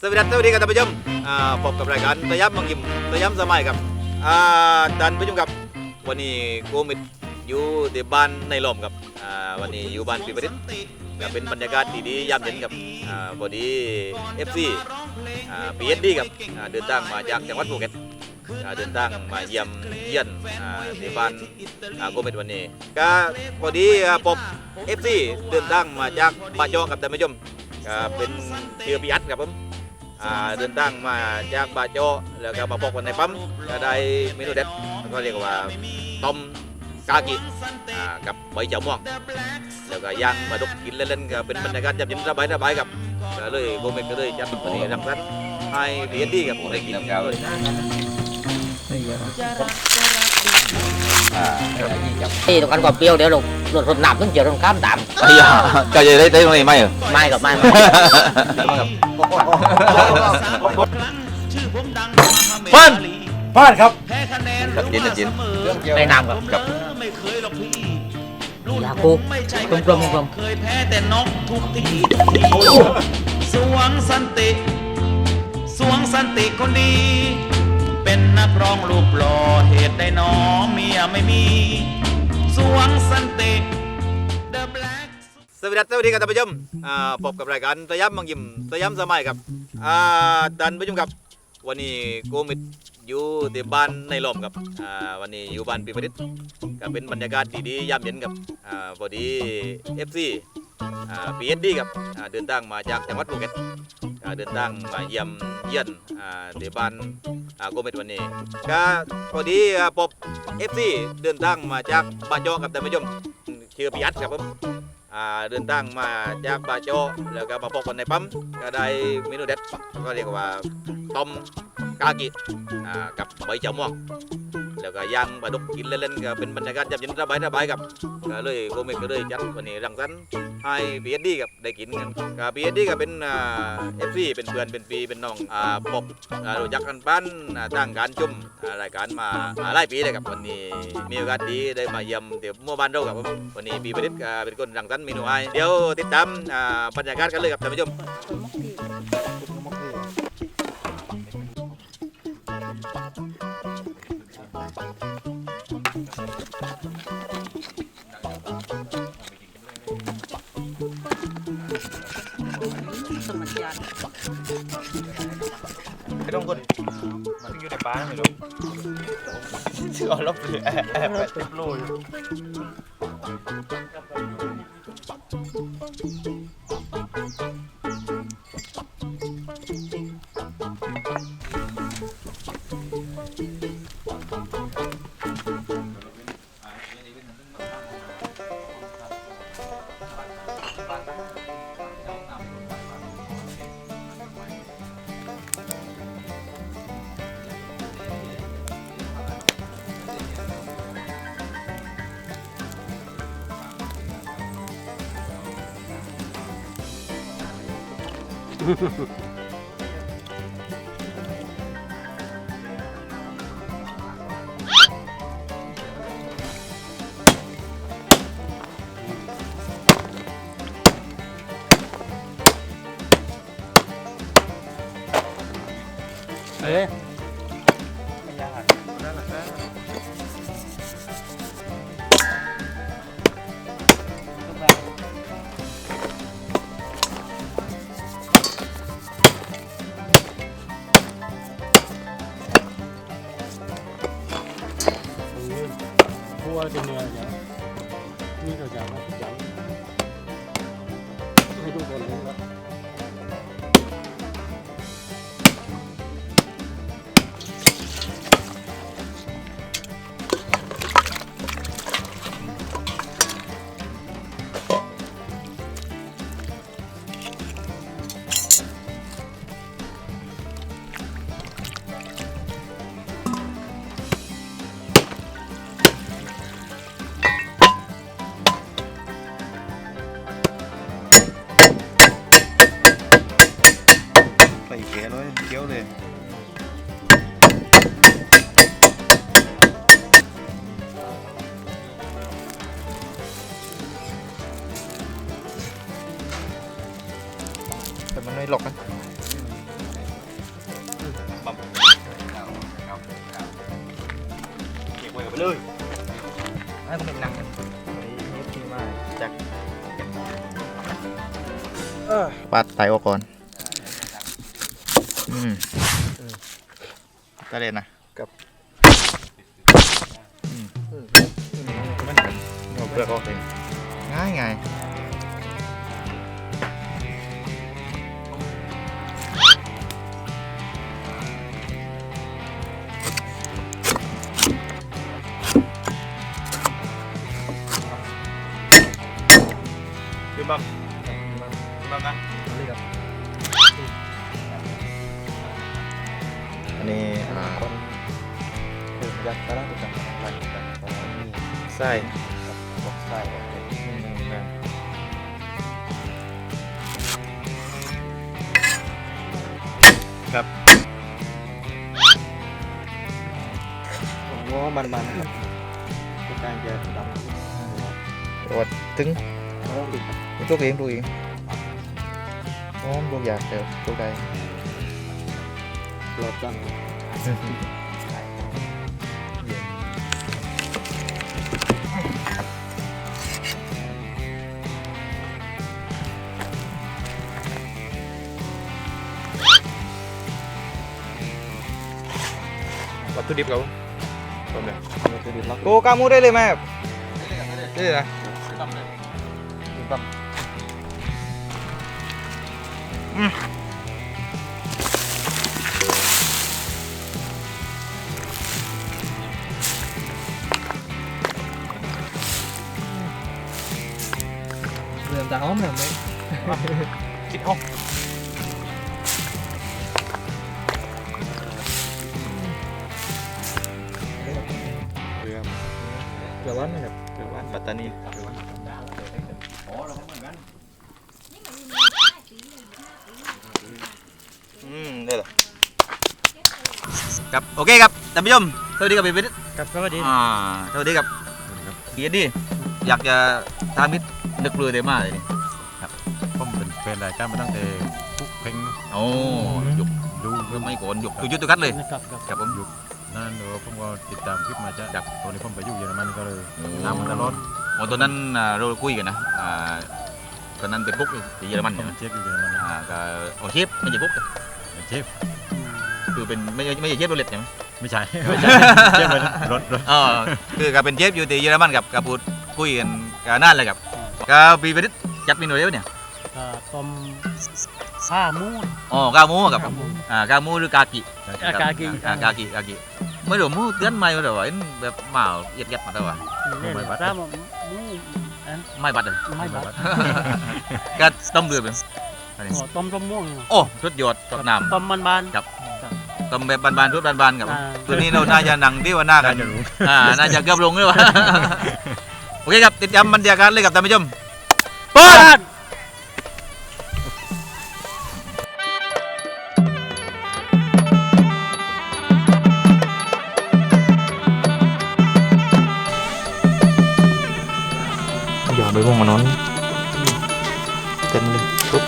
สวัสดีครับสวัสดีครับท่านผู้ชมอ่าพบกับรายการสยามมังยิมสยามสมัยครับอ่าท่านผู้ชมครับ วันนี้โกมิดอยู่ที่บ้านในลมครับอ่าวันนี้อยู่บ้านปีประดิษฐ์ก็เป็นบรรยากาศที่ดียามเย็นครับอ่าพอดีเอฟซีพีเอสดีครับอ่าเดินทางมาจากจังหวัดภูเก็ตอ่าเดินทางมาเยี่ยมเยี่ยนอ่าที่บ้านอ่าโกมิดวันนี้ก็พอดีอ่าพบเอฟซีเดินทางมาจากบ้าจอกับท่านผู้ชมก็เป็นเชือพีอัดครับผม อ่าเดินทางมาจากบาโจแล้วก็มาพบกันในปั๊มก็ได้เมนูเด็ดก็เรียกว่าต้มกากิอ่ากับใบเจ้าม่วงแล้วก็ย่างปลาดุกกินเล่นๆก็เป็นบรรยากาศยามเย็นสบายสบายๆครับก็เลยโกเมนก็เลยจัดวันนี้รังสรรค์ให้เรียนดีครับได้กินด้วย ที่ตรงกันกว่าเปรี้ยวเดี๋ยวลงรถรถน้ำต้องเจอรถข้ามตามไอ้ยาก็จะได้ได้ตรงนี้ไหมเหรอไม่กับไม่ไม่เปิ้ลพลาดครับจัดจินจัดจินในน้ำกับกับยาคูกลมกลมกลมเคยแพ้แต่นกทุกทีสวงสันติ สวงสันติคนดี เป็นนักร้องรูปหล่อเหตุใดหนอเมียไม่มี สวงสันติ The Black สวัสดีครับสวัสดีครับท่านผู้ชมอ่าพบกับรายการสยามมังยิมสยามสมัยครับอ่าท่านผู้ชมครับ วันนี้โกมิดอยู่ที่บ้านในลมครับอ่าวันนี้อยู่บ้านปีประดิษฐ์ก็เป็นบรรยากาศที่ดียามเย็นครับอ่าพอดีเอฟซี พีเอสดีครับอ่าเดินทางมาจากจังหวัดภูเก็ตอ่าเดินทางมาเยี่ยมเยี่ยนอ่าบ้านอ่าโกเมิดวันนี้ก็พอดีอ่าพบเอฟซีเดินทางมาจากบานจอกับท่านผู้ชมชื่อพิยัตครับผมอ่าเดินทางมาจากบาโจแล้วก็มาพบกันในปั๊มก็ได้เมนูเด็ดก็เรียกว่าต้มกากิอ่ากับใบเจ้าม่วง แล้วก็ย่างปลาดุกกินเล่นๆก็เป็นบรรยากาศยามเย็นสบายสบายๆครับก็เลยโกเมกก็เลยจัดวันนี้รังสรรค์ให้พีเอสดีกับได้กินกันก็พีเอสดีก็เป็นเอฟซีเป็นเพื่อนเป็นปีเป็นน้องอ่าพบอ่ารู้จักกันปั้นตั้งการจุ่มรายการมาหลายปีเลยครับวันนี้มีโอกาสดีได้มาเยี่ยมเดี๋ยวเมื่อบ้านเราครับวันนี้ปีประดิษฐ์ก็เป็นคนรังสรรค์เมนูให้เดี๋ยวติดตามอ่าบรรยากาศกันเลยครับท่านผู้ชม ไม่ต้องกดมันอยู่ในบ้านไม่รู้เชื่อลบเลยแอบแอบแบบโลอยู่ แต่มันไม่หลอกนะบัมเก็บไว้กับไปเลยให้ผมเป็นนังกันนี่ที่มาจากปาดไตออกก่อนอืมก็เลยนะ คือบังบังนะอันนี้อ่าคือยัดตะล่างจังหลังจังตอนนี้ไส้บอกใส่โอเคผมว่ามันมันครับการจะดำโอดถึง ลูกเองลูกเองโอ้ลูกอยากเจอลูกใดรถจังวัตถุดิบเขาผมเลยโกกามูได้เลยไหมครับได้เลยนะ เกลือร้อนไหมครับเดี๋ยววันปัตตานีอืมได้เหรอครับโอเคครับท่านผู้ชมสวัสดีครับพี่วิทย์ครับสวัสดีอ่าสวัสดีครับเฮียดีอยากจะทำมิตรนึกเรือเดมาเลยนี่ผมเป็นแฟนรายการมาตั้งแต่ปุ๊กเพลงโอ้หยุกดูก็ไม่โกนหยุกตุยุตุกัดเลยนะครับครับครับผม นั่นเดี๋ยวผมก็ติดตามคลิปมาจากตอนนี้ผมไปอยู่เยอรมันก็เลยโอ้ตามมาตลอดโอ้ตอนนั้นอ่าเราคุยกันนะอ่าตอนนั้นเป็นปุ๊กที่เยอรมันผใช่ไหมมเช็คอยู่เยอรมันนะอ่าก็โอเชฟไม่ใช่ปุ๊กเชฟคือเป็นไม่ใช่ไม่ใช่เชฟโรเล็ตใช่ไหมไม่ใช่ไม่ใช่เชฟเลยนะรถรถอ๋อคือก็เป็นเชฟอยู่ที่เยอรมันกับกับพูดคุยกันกันนานเลยครับก็พี่วิทย์จัดเมนูเดียวเนี่ยอ่าต้ม ข้าหมูอ๋อกาหมูกับครับผมอ่ากาหมูหรือกากิอ่ากากิ อ่ากากิกากิไม่รู้หมูเตือนไม่รู้ว่าเห็นแบบหมาเอียดเอียดมาแต่ว่าเล่นตามหมูอันไม่บัดเลยไม่บัดก็ต้มเดือดเป็นอ๋อต้มต้มม่วงโอ้สุดยอดสดน้ต้มมันบานำต้มแบบบานๆทุดบานๆกับ อ่าตัวนี้เราน่าจะหนังที่ว่าหน้ากัน่านจะรู้อ่า น่าจะเกือบลงเลยวะ โอเคครับ ติดตามบรรยากาศเลยกับท่านผู้ชมเปิดอย่าไปวงมันนั้นเต็มเลยปุ๊บ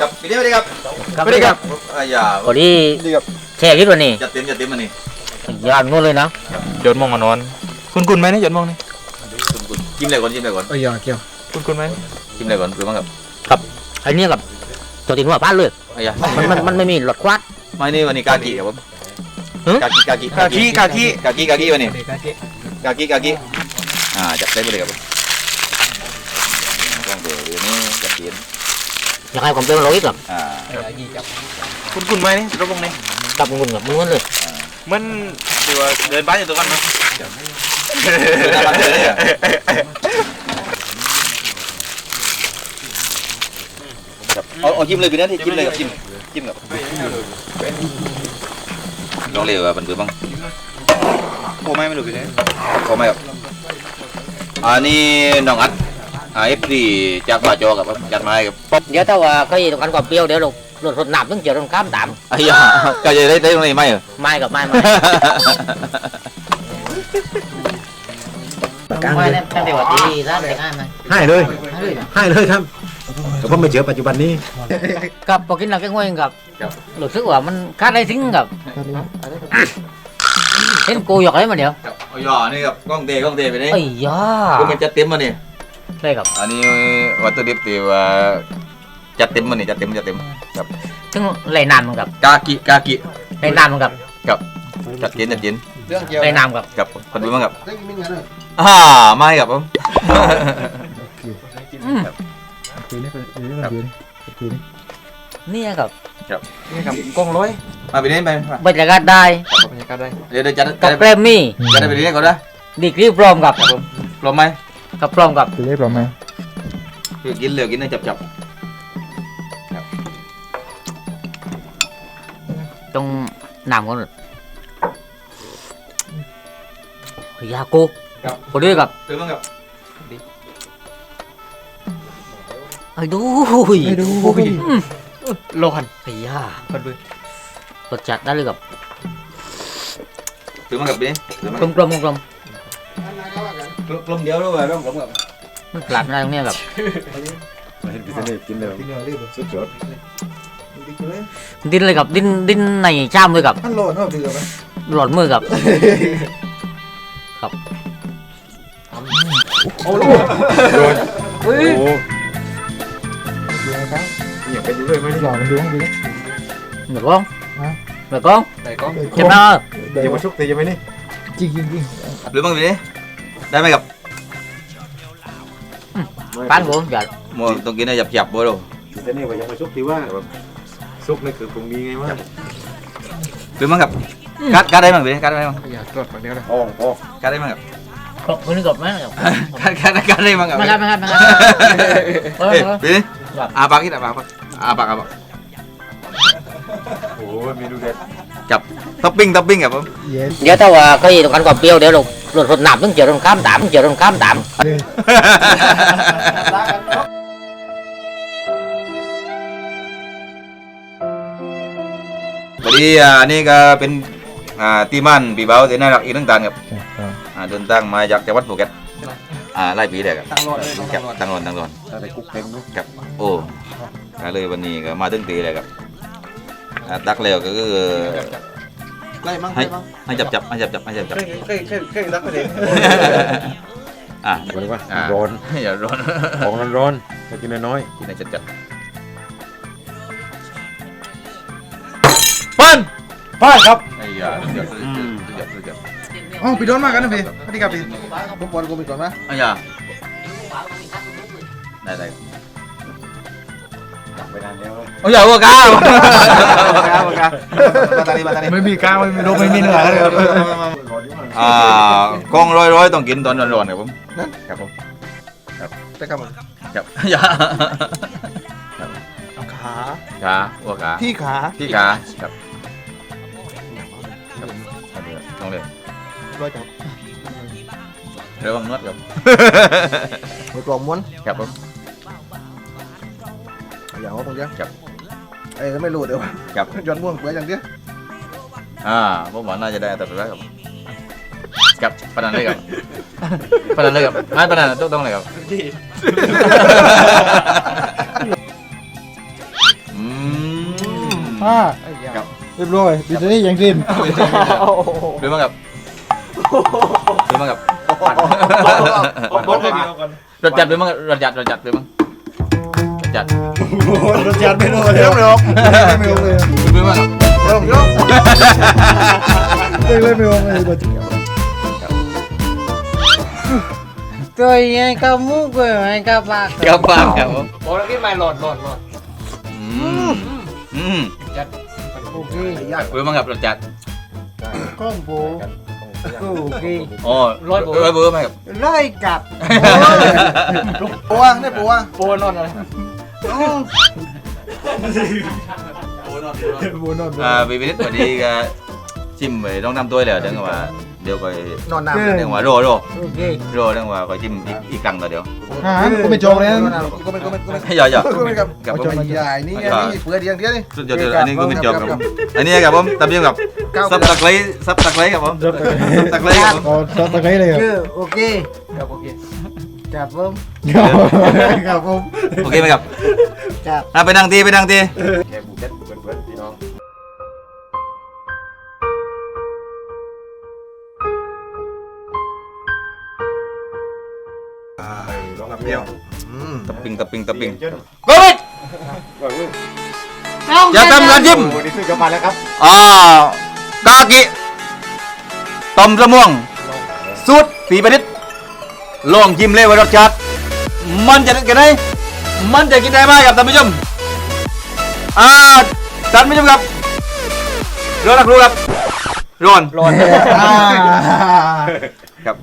ครับพี่เดียวดีครับครับสวัสดีครับอ่าอย่าพอดีแช่คิดวันนี้จัดเต็มจัดเต็มมันนี่ยานนู้นเลยนะยนมองมันนอน คุณคุณไหมเนี่ยยนมองนี่คุณคุณจิ้มเลยก่อนจิ้มเลยก่อนเอ้ยเกี่ยวคุณคุณไหมจิ้มเลยก่อนหรือมั้งครับไอ้เนี่ยกับตัวติดหัวป้านเลยอะอย่ามันมันมันไม่มีรสควัดไม่นี่วันนี้กากิครับผม หึกากิกากิกากีกากีกากิกากิวันนี้เด็กกาเกะกากิกากิอ่าจัดเต็มไปเลยครับผมต้องเดี๋ยวเดี๋ยวนี้จัดเต็มอยากให้ผมเป็นโรยกับอ่าคุณคุณไหมนี่รถวงนี่กับมึงกับมึงเลยมันเดี๋ยวเดินบ้านอยู่ตัวกันมั้ยน่ารักเลยเนี่ยครับเอาเอาจิ้มเลยพี่นั่นที่จิ้มเลยครับจิ้มจิ้มกับ ลองเร็วอะมันคือบ้างโอ้ไม่ไม่รู้พี่เนี่ยพอไหมครับอันนี้น้องอัดอ่าเอฟซีจากบาจอกับจัดมาให้ครับเดี๋ยวถ้าว่าเคยตรงกันกับเปรี้ยวเดี๋ยวเรารถรถหนับต้องเจอตรงข้ามตามไอ้ยาก็จะได้ได้ตรงนี้ไหมเหรอไม่กับไม่ไม่ไม่นั่นตั้งแต่ว่าที่ร้านแต่งงานนะให้เลยให้เลยนะให้เลยครับแต่ผมไม่เจอปัจจุบันนี้กับพอกินหนักแกงห้วยกับรู้สึกว่ามันคาดได้สิ่งกับ เห็นกูหยอกอะไรมาเดี๋ยวครับเอาหย่อนี่ครับกล้องเตะกล้องเตะไปนี่ไอ้ยาคือมันจะเต็มมาเนี่ยใช่ครับอันนี้วัตถุดิบที่ว่าจัดเต็มมาเนี่ยจัดเต็มจัดเต็มครับถึงไหลน้ำมันกับกากิกากิไหลน้ำมันกับกับจัดเย็นจัดเย็นเรื่องเกี่ยวไหลน้ำกับกับคนดูมั้งครับเรื่องกินไม่เงินเลยอ่าไม่ครับผมอืมคืนนี้คืนนี้คืนคืนนี้เนี่ย ครับ นี่ครับกล้องร้อยมาไปนี่ไปมาบรรยากาศได้บรรยากาศได้เดี๋ยวเดี๋ยวจัดกับจัดแกรมมี่จัดไปนี่ก่อนนะดีกรีพร้อมกับพร้อมไหมกับพร้อมกับคือได้ปลอมไหมคือกินเร็วกินให้จับจับตรงน้ำก่อนเฮ้ยยากูพอดีกับเดี๋ยวมั้งครับไอ้ดูยไม่ดู ร้อนไอ้ยาคนดูรสจัดได้เลยกับเดี๋ยวมั้งครับนี่เดี๋ยวมั้งกลมกลมกลมกลมเดียวด้วยร่องกลมครับมันปรับไม่ได้ตรงเนี้ยกับเห็นพิเศษกินเลยกินเนื้อรีบสุดยอดดีกินเลยดิ้นเลยกับดิ้นดิ้นในชามเลยกับท่านโหลดเนาะเดือดไหมหลอดมือกับโอ้โหโอ้โห ดูนะครับเนี่ยไปดูเลยไหมหล่อมันดูต้องดูเหนือกล้องฮะเหนือกล้องไหนกล้องเจ็บหน้าเดี๋อย่ามาชุบตียังไหมนี่จริงจริงจริงหรือมั้งพี่นี่ได้ไหมครับปั้นกูอย่าโมต้องกินให้จับจับบ่ดูแต่นี่ว่าอย่ามาชุบตีว่าซุกนี่คือปรุงดีไงวะหรือมั้งครับกัดกัดได้มั้งพี่กัดได้มั้งอย่าตรวจฝั่งเดียวเลยอ๋ออ๋อกัดได้มั้งครับขอบคุณกับแม่กับกัดกัดกัดได้มั้งครับ ไม่ครับไม่ครับไม่ครับ เอ้ยเออพี่นี่อาปากคิดอาปาก อาปากอาปากโอ้โหเมนูเด็ดจับท็อปปิ้งท็อปปิ้งครับผมเย็นเดี๋ยวถ้าว่าก็ยีตรงกันกับเปรี้ยวเดี๋ยวลงรถรถน้ำต้องเจอตรงข้ามตามเจอตรงข้ามตามพอดีอ่านี่ก็เป็นอ่าที่มั่นปีเบาที่น่ารักอีกทั้งตานครับอ่าเดินทางมาจากจังหวัดภูเก็ตอ่าไล่ปีเลยครับตั้งโหลดเลยครับตั้งรอนตั้งรอนถ้าได้กุ๊กเต็มลูกครับโอ้ ก็เลยวันนี้ก็มาถึงตีเลยครับอ่าตักเร็วก็คือไล่มั่งให้ไล่มั่งให้จับจับให้จับจับให้จับจับเคยเคยเคยเคยรักไปเลยอ่าบอกเลยว่าอ่าร้อนอย่าร้อนของร้อนๆแต่กินน้อยกินให้จัดจัดปั้นพ่อครับ ไอ้ยาเดี๋ยวเดี๋ยวเดี๋ยวเดี๋ยวอ๋อปีโดนมากกันนะพี่สวัสดีครับพี่ผมบอลกูไปก่อนนะไอ้ยาได้ได้ ๆไปนานแล้วโอ้ยอย่าวัวก้าวมาตานีมาตานีไม่มีก้าวไม่มีลมไม่มีเหนื่อยเลยอ่ากล้องร้อยร้อยต้องกินตอนร้อนๆครับผมครับผมแต่กับมันครับอย่าขาขาวัวขาที่ขาที่ขาครับต้องเลยร้อยจับระวังนวดครับมือกลมม้วนครับผม อย่าว่าตรงเดียวครับเอ้ยไม่รู้เดี๋ยวครับย้อนม่วงเปลือยอย่างเดียวอ่าผมว่าน่าจะได้แต่ละครับครับปนันเลยครับปนันเลยครับไม่ปนันต้องต้องเลยครับอืม ห้าครับ เรียบร้อยดิฉันนี่ยังสิ้นดูมั้งครับดูมั้งครับรถจัดดูมั้งรถจัดรถจัดดูมั้งรถ จัดรสชาติไม่รู้เลยไม่รู้ไม่รู้เลยดูมั้งครับเริ่มยกเล่นไม่รู้เลยตัวจริงตัวยังกับมุกเลยยังกับปากเกี่ยวปากครับผมโอ้แล้วกินไม่หลอดหลอดหลอดอืมอืมโอเคดูมั้งครับรถจัดก้องโบโอเคอ๋อร้อยเบอร์ร้อยเบอร์ไหมครับไล่กัดปัวได้ปัวโบ นอนอะไรปัวนอนอ่าบีบินิดวันนี้ก็ชิมไปต้องนำตัวเลยเดี๋ยวว่าเดี๋ยวไปนอนน้ำเดี๋ยวว่าโรโรโอเครเดี๋ยวว่าก็ชิมอีกอีกครั้งต่อเดี๋ยวอ่ากูไม่จองเลยกูไม่กูไม่กูไม่อย่าอย่ากูไม่กับกับผมใหญ่นี่ไงนี่เปลือยเดียวเดียวนี่สุดยอดอันนี้ก็เป็นจอบครับอันนี้ครับผมตำเยี่ยมกับซับตะไคร้ซับตะไคร้ครับผมซับตะไคร้ครับผมอ๋อตะไคร้เลยครับโอเคครับโอเค ครับผมครับผมโอเคไหมครับครับอะไปนั่งทีไปนั่งทีแค่บุกเด็ดเพื่อนๆพี่น้องลองกับเดียวตะปิงตะปิงตะปิงจนโควิดอย่าทำงานยิ้มโอ้นี่ซื้อกลับมาแล้วครับอ่ากากิต้มสะม่วงสูตรปีประดิษฐ์ ลองยิ้มเล่ว่ารสชาติมันจะกินได้มันจะกินได้ไหมครับท่านผู้ชมอ่าท่านผู้ชมครับร้อนรู้ครับร้อนร้อนครับ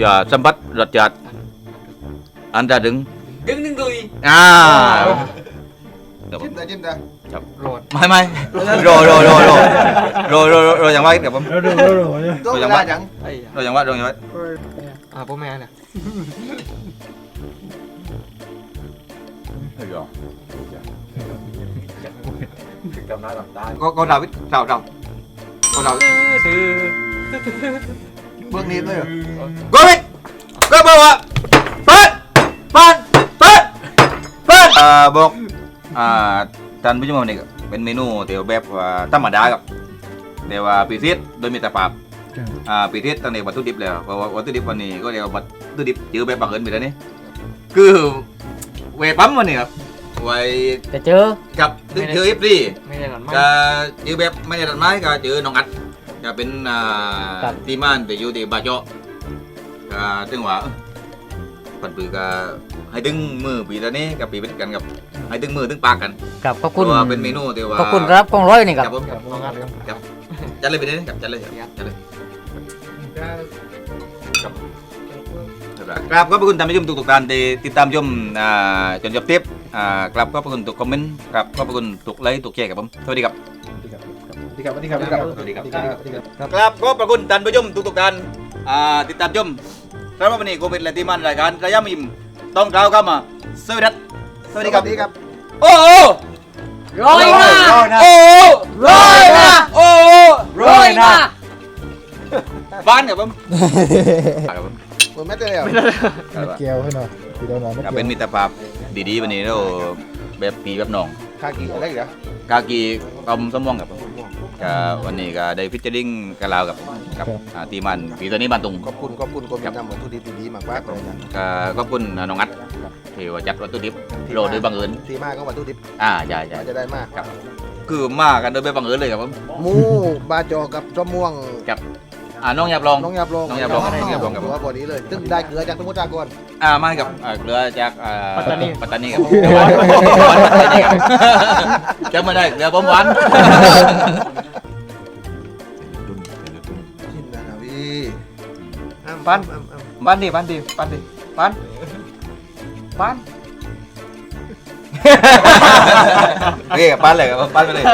อย่าสัมผัสรสชาติอันจะดึงดึงดึงดุยอ่าจิ้มได้จิ้มได้ครับรดไม่ไม่โรโรโรอรโรอรโรอย่างว่าเดี๋ยวผมโรโรโรโรอย่างว่ารอย่างว่ารอย่างว่า อาโปแมนอะ Thầy rồi. Thầy cầm nói làm tay. con con nào biết nào nào con nào ซื้อ bước niệm thôi à go đi go bao ạ bên bên bên bên อ่าบอกอ่าท่านผู้ชมวันนี้ก็เป็นเมนูเตี๋ยวแบบว่าธรรมดาครับแต่ว่าพิเศษโดยมีแต่ปราบ อ่าพิเศษตั้งแต่วัตถุดิบแล้วเพราะว่าวัตถุดิบวันนี้ก็เรียกว่าวัตถุดิบเจอแบบบังเอิญไปแล้วนี่คือเวปั๊มวันนี้ครับไว้จะเจอกับตึงเจอเอฟซีไม่ได้หรอกก็จือแบบไม่ได้ตัดไม้ก็จือน้องอัดก็เป็นอ่าครับทีมานไปอยู่ที่บาเจาะก็ถึงว่าเอ้อปันปือก็ให้ดึงมือปีตอนนี้กับปีเป็นกันกับให้ดึงมือดึงปากกันกับขอบเพคุณราะว่าเป็นเมนูที่ว่าขอบคุณครับกองร้อยนี่คครัรับบผมครับครับจัดเลยไปเลยครับจัดเลยครับจัดเลย ครับครับขอบคุณท่านผู้ชมทุกๆท่านที่ติดตามชมอ่าจนจบเทปอ่าครับขอบคุณทุกคอมเมนต์ครับขอบคุณทุกไลค์ทุกแชร์ครับผมสวัสดีครับดีครับดีครับดีครับสวัสดีครับครับขอบพระคุณท่านผู้ชมทุกๆท่านอ่าติดตามชมสำหรับวันนี้โควิดและทีมงานรายการระยะมิมต้องกล่าวคำมาสวัสดีครับสวัสดีครับดีครับ โอ้โหร้อยหน้าโอ้โหร้อยหน้าโอ้โหร้อยหน้า บ้านครับผมครับผมเปิดแม่ได้แล้วเกี่ยวให้หน่อยพี่โดนหน่อยไม่ก็เกี่เป็นยวมิตรภาพดีๆวันนี้เราแบบปีแบบน้อง คากี่อะไรเหรอกากีอมสมองครับผมก็วันนี้ก็ได้ฟิชเจอริงกับเรากับกับอ่าทีมงานปีตัวนี้บ้านตุงขอบคุณขอบคุณคนมีน้ำเหมือนทุดีดีมากมากเลยนะก็ขอบคุณน้องอัดที่ว่าจัดวัตถุดิบโรโดยบังเอิญทีมากก็วัตถุดิบอ่าใช่ใช่จะได้มากครับคือมากันโดยไม่บังเอิญเลยครับผม หมูบาจอกับจอมม่วง อ่าน้องยับลอง น้องยาบลงน้องยาบลงน้องยาบลงครับ ตัวบอนี้เลย ซึ่งได้เกลือจากสมุทรสาครอ่ามากับอ่าเรือจากอ่าปัตตานี ปัตตานีครับผมหวานหวานปัตตานีครับจะมาได้เรือผมหวานชินนะพี่บ้านบ้านดีบ้านดีบ้านดีบ้านบ้านโอเคบ้านเลยครับบ้านไปเลย